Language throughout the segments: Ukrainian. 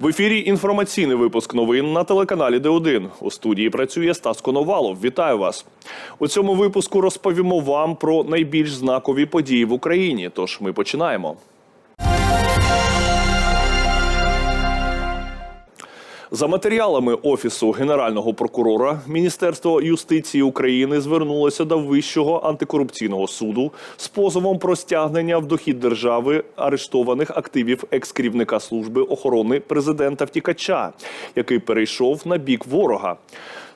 В ефірі інформаційний випуск новин на телеканалі Д1. У студії працює Стас Коновалов. Вітаю вас. У цьому випуску розповімо вам про найбільш знакові події в Україні. Тож ми починаємо. За матеріалами офісу генерального прокурора Міністерство юстиції України звернулося до Вищого антикорупційного суду з позовом про стягнення в дохід держави арештованих активів екс-керівника служби охорони президента втікача, який перейшов на бік ворога.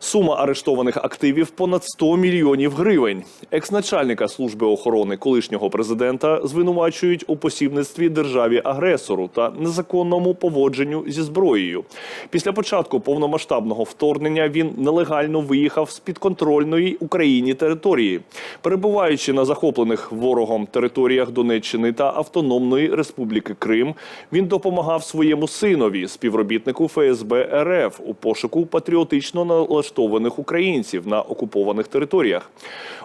Сума арештованих активів понад 100 мільйонів гривень. Екс-начальника служби охорони колишнього президента звинувачують у посібництві державі агресору та незаконному поводженню зі зброєю. Після початку повномасштабного вторгнення він нелегально виїхав з підконтрольної Україні території, перебуваючи на захоплених ворогом територіях Донеччини та Автономної Республіки Крим. Він допомагав своєму синові, співробітнику ФСБ РФ, у пошуку патріотично налаштованих українців на окупованих територіях.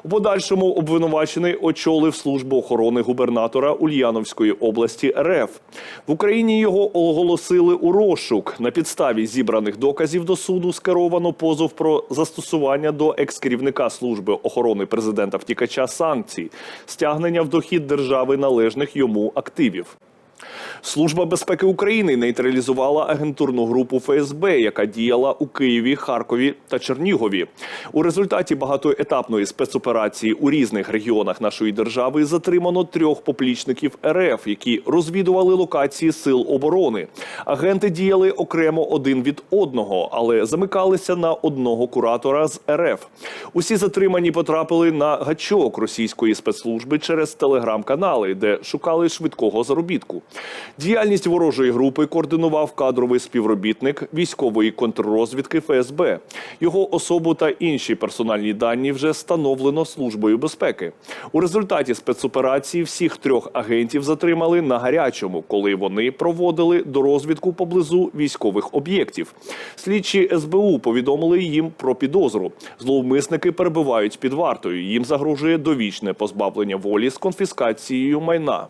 У подальшому обвинувачений очолив службу охорони губернатора Ульяновської області РФ. В Україні його оголосили у розшук. На підставі зібраних доказів до суду скеровано позов про застосування до екс-керівника служби охорони президента втікача санкцій, стягнення в дохід держави належних йому активів. Служба безпеки України нейтралізувала агентурну групу ФСБ, яка діяла у Києві, Харкові та Чернігові. У результаті багатоетапної спецоперації у різних регіонах нашої держави затримано трьох поплічників РФ, які розвідували локації сил оборони. Агенти діяли окремо один від одного, але замикалися на одного куратора з РФ. Усі затримані потрапили на гачок російської спецслужби через телеграм-канали, де шукали швидкого заробітку. Діяльність ворожої групи координував кадровий співробітник військової контррозвідки ФСБ. Його особу та інші персональні дані вже встановлено службою безпеки. У результаті спецоперації всіх трьох агентів затримали на гарячому, коли вони проводили дорозвідку поблизу військових об'єктів. Слідчі СБУ повідомили їм про підозру. Зловмисники перебувають під вартою. Їм загрожує довічне позбавлення волі з конфіскацією майна.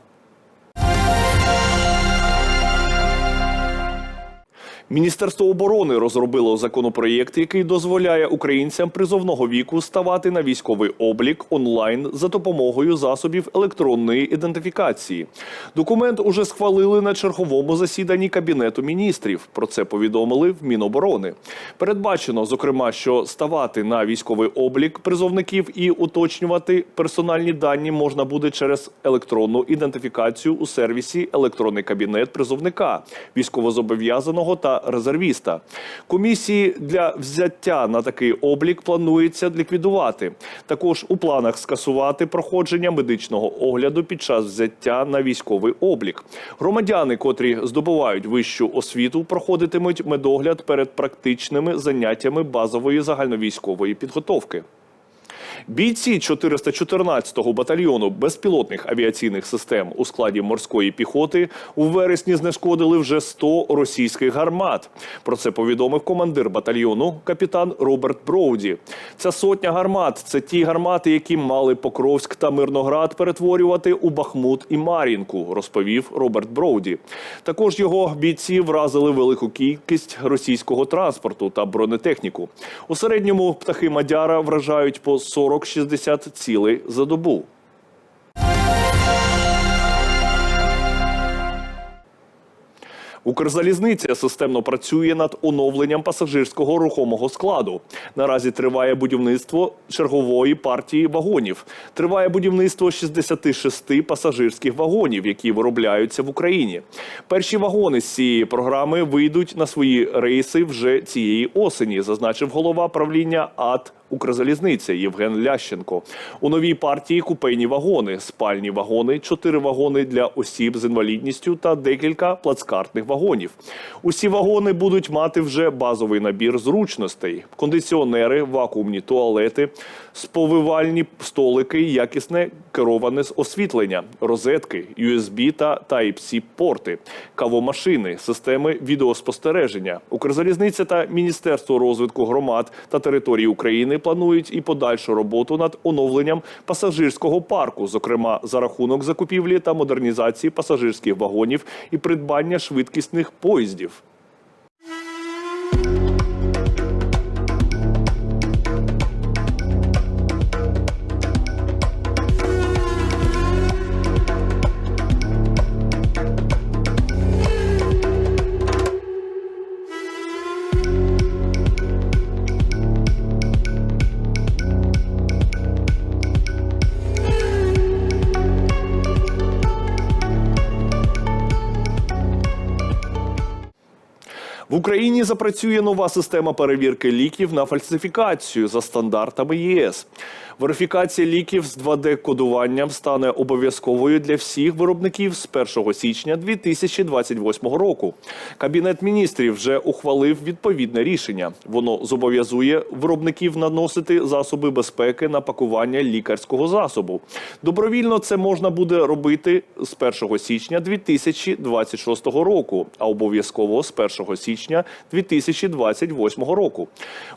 Міністерство оборони розробило законопроєкт, який дозволяє українцям призовного віку ставати на військовий облік онлайн за допомогою засобів електронної ідентифікації. Документ уже схвалили на черговому засіданні кабінету міністрів. Про це повідомили в Міноборони. Передбачено, зокрема, що ставати на військовий облік призовників і уточнювати персональні дані можна буде через електронну ідентифікацію у сервісі Електронний кабінет призовника військовозобов'язаного та резервіста. Комісії для взяття на такий облік планується ліквідувати. Також у планах скасувати проходження медичного огляду під час взяття на військовий облік. Громадяни, котрі здобувають вищу освіту, проходитимуть медогляд перед практичними заняттями базової загальновійськової підготовки. Бійці 414-го батальйону безпілотних авіаційних систем у складі морської піхоти у вересні знешкодили вже 100 російських гармат. Про це повідомив командир батальйону капітан Роберт Броуді. Ця сотня гармат це ті гармати, які мали Покровськ та Мирноград перетворювати у Бахмут і Мар'їнку, розповів Роберт Броуді. Також його бійці вразили велику кількість російського транспорту та бронетехніку. У середньому птахи Мадяра вражають по 40-60 цілей за добу. Укрзалізниця системно працює над оновленням пасажирського рухомого складу. Наразі триває будівництво чергової партії вагонів. Триває будівництво 66 пасажирських вагонів, які виробляються в Україні. Перші вагони з цієї програми вийдуть на свої рейси вже цієї осені, зазначив голова правління АТ Укрзалізниця Євген Лященко. У новій партії купейні вагони, спальні вагони, чотири вагони для осіб з інвалідністю та декілька плацкартних вагонів. Усі вагони будуть мати вже базовий набір зручностей: кондиціонери, вакуумні туалети, сповивальні столики, якісне кероване освітлення, розетки, USB та Type-C порти, кавомашини, системи відеоспостереження. Укрзалізниця та Міністерство розвитку громад та територій України планують і подальшу роботу над оновленням пасажирського парку, зокрема за рахунок закупівлі та модернізації пасажирських вагонів і придбання швидкісних поїздів. В Україні запрацює нова система перевірки ліків на фальсифікацію за стандартами ЄС. Верифікація ліків з 2D-кодуванням стане обов'язковою для всіх виробників з 1 січня 2028 року. Кабінет міністрів вже ухвалив відповідне рішення. Воно зобов'язує виробників наносити засоби безпеки на пакування лікарського засобу. Добровільно це можна буде робити з 1 січня 2026 року, а обов'язково з 1 січня 2028 року.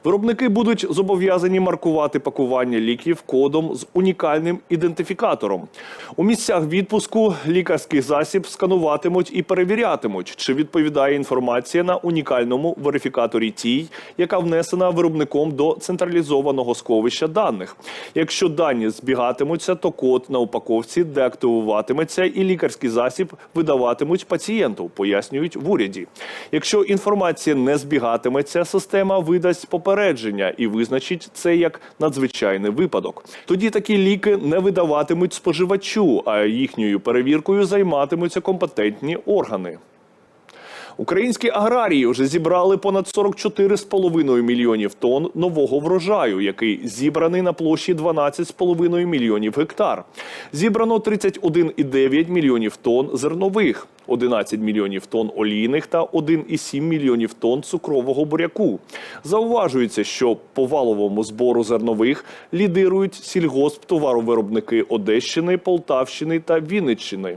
Виробники будуть зобов'язані маркувати пакування ліків кодом з унікальним ідентифікатором. У місцях відпуску лікарський засіб скануватимуть і перевірятимуть, чи відповідає інформація на унікальному верифікаторі тій, яка внесена виробником до централізованого сховища даних. Якщо дані збігатимуться, то код на упаковці деактивуватиметься і лікарський засіб видаватимуть пацієнту, пояснюють в уряді. Якщо інформація не збігатиметься, система видасть попередження і визначить це як надзвичайний випадок. Тоді такі ліки не видаватимуть споживачу, а їхньою перевіркою займатимуться компетентні органи. Українські аграрії вже зібрали понад 44,5 мільйонів тонн нового врожаю, який зібраний на площі 12,5 мільйонів гектар. Зібрано 31,9 мільйонів тонн зернових, 11 мільйонів тонн олійних та 1,7 мільйонів тонн цукрового буряку. Зауважується, що по валовому збору зернових лідирують сільгосптоваровиробники Одещини, Полтавщини та Вінниччини.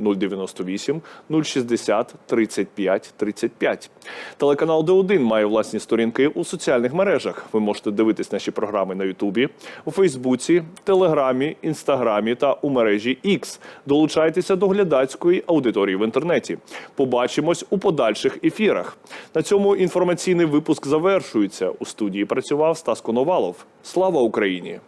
098 060 35 35. Телеканал Д1 має власні сторінки у соціальних мережах. Ви можете дивитись наші програми на Ютубі, у Фейсбуці, Телеграмі, Інстаграмі та у мережі X. Долучайтеся до глядацької аудиторії в інтернеті. Побачимось у подальших ефірах. На цьому інформаційний випуск завершується. У студії працював Стас Коновалов. Слава Україні!